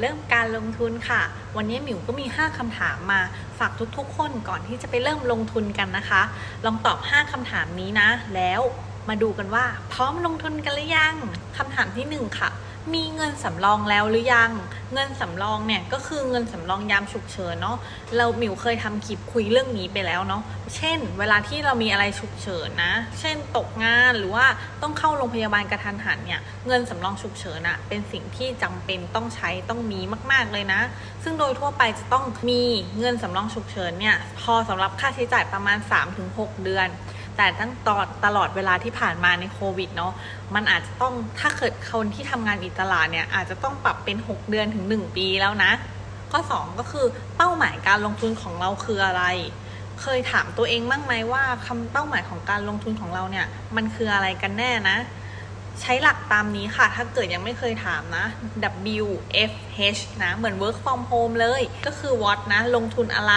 เริ่มการลงทุนค่ะ วันนี้หมิวก็มี 5คำถามมาฝากทุกๆ คนก่อนที่จะไปเริ่มลงทุนกันนะคะ ลองตอบ 5คำถามนี้นะ แล้วมาดูกันว่า พร้อมลงทุนกันหรือยังคำถามที่ 1 ค่ะ มีเงินสำรองแล้วหรือยัง เงินสำรองเนี่ยก็คือเงินสำรองยามฉุกเฉินเนาะ เราหมิวเคยทำคลิปคุยเรื่องนี้ไปแล้วเนาะ เช่น เวลาที่เรามีอะไรฉุกเฉินนะ เช่นตกงานหรือว่าต้องเข้าโรงพยาบาลกระทันหันเนี่ย เงินสำรองฉุกเฉินอะเป็นสิ่งที่จำเป็นต้องใช้ต้องมีมาก ๆเลยนะ ซึ่งโดยทั่วไปจะต้องมีเงินสำรองฉุกเฉินเนี่ยพอสำหรับค่าใช้จ่ายประมาณ 3-6 เดือน แต่ตั้งตอนตลอดเวลาที่ผ่านมาในโควิดเนาะมันอาจจะต้องถ้าเกิดคนที่ทำงานอิสระเนี่ยอาจจะต้องปรับเป็น 6 เดือนถึง 1 ปีแล้วนะ ข้อ 2 ก็คือเป้าหมายการลงทุนของเราคืออะไร เคยถามตัวเองบ้างไหมว่าคำเป้าหมายของการลงทุนของเราเนี่ยมันคืออะไรกันแน่นะ ใช้หลักตามนี้ค่ะ ถ้าเกิดยังไม่เคยถามนะ W F H นะเหมือน work from home เลย ก็คือ what นะลงทุนอะไร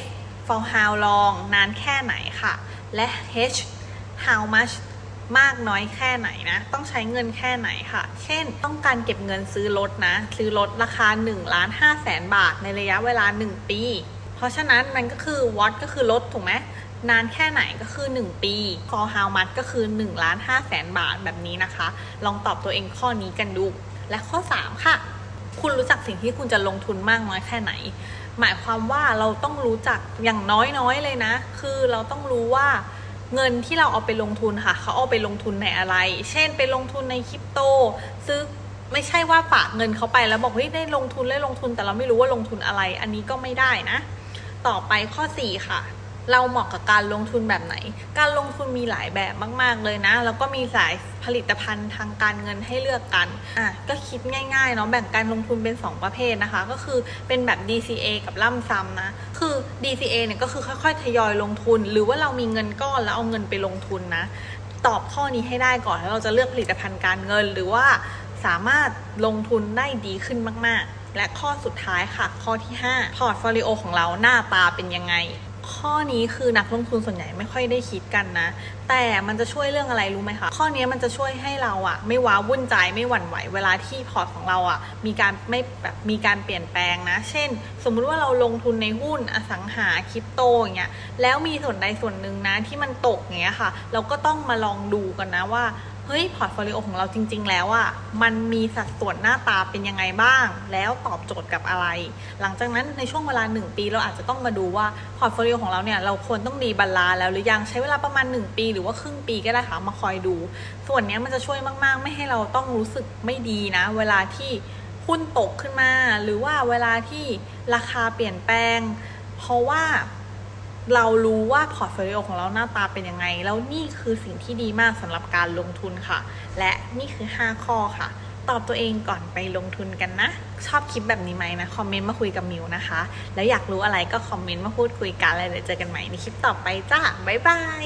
F for how long นานแค่ไหนค่ะ และ H how much มากน้อยแค่ไหนนะ ต้องใช้เงินแค่ไหนค่ะ เช่น ต้องการเก็บเงินซื้อรถนะ ซื้อรถราคา1ล้าน5แสนบาทในระยะเวลา 1 ปี เพราะฉะนั้นมันก็คือ what ก็คือรถถูกไหมนานแค่ไหนก็คือ 1 ปี for how much ก็คือ1ล้าน5แสนบาทแบบนี้นะคะ ลองตอบตัวเองข้อนี้กันดู และข้อ 3 ค่ะ คุณรู้จักสิ่งที่คุณจะลงทุนมากน้อยแค่ไหน หมายความว่าเราต้องรู้จักอย่างน้อยๆเลยนะ คือเราต้องรู้ว่าเงินที่เราเอาไปลงทุนค่ะ เขาเอาไปลงทุนในอะไร เช่นไปลงทุนในคริปโต ซื้อไม่ใช่ว่าฝากเงินเขาไปแล้วบอกเฮ้ยได้ลงทุนได้ลงทุนแต่เราไม่รู้ว่าลงทุนอะไร อันนี้ก็ไม่ได้นะ ต่อไปข้อ 4 ค่ะ เราเหมาะกับการลงทุนแบบไหน การลงทุนมีหลายแบบมาก ๆ เลยนะ แล้วก็มีหลายผลิตภัณฑ์ทางการเงินให้เลือกกัน อะ ก็คิดง่ายๆเนาะ แบ่งการลงทุนเป็น 2 ประเภทนะคะ ก็คือเป็นแบบ DCA กับล่ำซ้ำนะ คือ DCA เนี่ยก็คือค่อยๆ ทยอยลงทุน หรือว่าเรามีเงินก้อนแล้วเอาเงินไปลงทุนนะ ตอบข้อนี้ให้ได้ก่อนแล้วเราจะเลือกผลิตภัณฑ์การเงิน หรือว่าสามารถลงทุนได้ดีขึ้นมาก ๆ และข้อสุดท้ายค่ะ ข้อที่ 5 พอร์ตโฟลิโอของเราหน้าตาเป็นยังไง ข้อนี้คือนักลงทุนส่วนใหญ่ไม่ค่อยได้คิดกันนะ แต่มันจะช่วยเรื่องอะไรรู้ไหมคะ ข้อนี้มันจะช่วยให้เราอะไม่ว้าวุ่นใจไม่หวั่นไหวเวลาที่พอร์ตของเราอะมีการไม่แบบมีการเปลี่ยนแปลงนะ เช่น สมมุติว่าเราลงทุนในหุ้นอสังหาคริปโตอย่างเงี้ยแล้วมีส่วนใดส่วนหนึ่งนะที่มันตกอย่างเงี้ยค่ะ เราก็ต้องมาลองดูกันนะว่า เฮ้ยพอร์ตโฟลิโอของเราจริง ๆ แล้วอะ่ะมันมีสัดส่วนหน้าตาเป็นยังไงบ้าง แล้วตอบโจทย์กับอะไร หลังจากนั้นในช่วงเวลา 1 ปีเราอาจจะต้องมาดูว่าพอร์ตโฟลิโอของเราเนี่ยเราควรต้องดีบาลานแล้วหรือยังใช้เวลาประมาณ 1 ปี หรือว่าครึ่งปีก็ได้ค่ะมาคอยดู ส่วนนี้มันจะช่วยมากๆ ไม่ให้เราต้องรู้สึกไม่ดีนะ เวลาที่หุ้นตกขึ้นมา หรือว่าเวลาที่ราคาเปลี่ยนแปลง เพราะว่า เรารู้ว่าพอร์ตโฟลิโอของเราหน้าตาเป็นยังไง แล้วนี่คือสิ่งที่ดีมากสำหรับการลงทุนค่ะ และนี่คือ 5 ข้อค่ะ ตอบตัวเองก่อนไปลงทุนกันนะ ชอบคลิปแบบนี้ไหมนะ คอมเมนต์มาคุยกับมิวนะคะ แล้วอยากรู้อะไรก็คอมเมนต์มาพูดคุยกันแล้วเดี๋ยวเจอกันใหม่ในคลิปต่อไปจ้าบ๊ายบาย